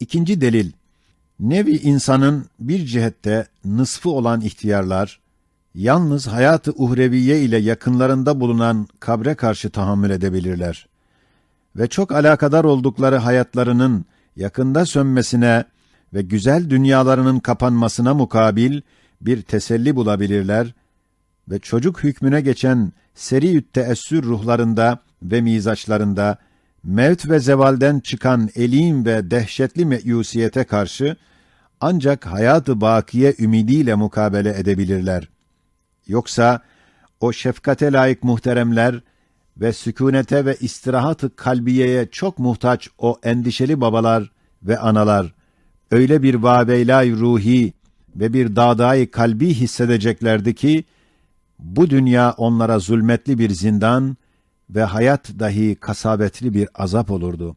İkinci delil, nevi insanın bir cihette nısfı olan ihtiyarlar, yalnız hayatı uhreviye ile yakınlarında bulunan kabre karşı tahammül edebilirler. Ve çok alakadar oldukları hayatlarının yakında sönmesine ve güzel dünyalarının kapanmasına mukabil bir teselli bulabilirler ve çocuk hükmüne geçen seri teessür ruhlarında ve mizaçlarında mevt ve zevalden çıkan elim ve dehşetli meyusiyete karşı ancak hayatı bakiye ümidiyle mukabele edebilirler. Yoksa o şefkate layık muhteremler ve sükunete ve istirahat-ı kalbiyeye çok muhtaç o endişeli babalar ve analar öyle bir vaveylay ruhi ve bir dağdayı kalbi hissedeceklerdi ki bu dünya onlara zulmetli bir zindan ve hayat dahi kasabetli bir azap olurdu.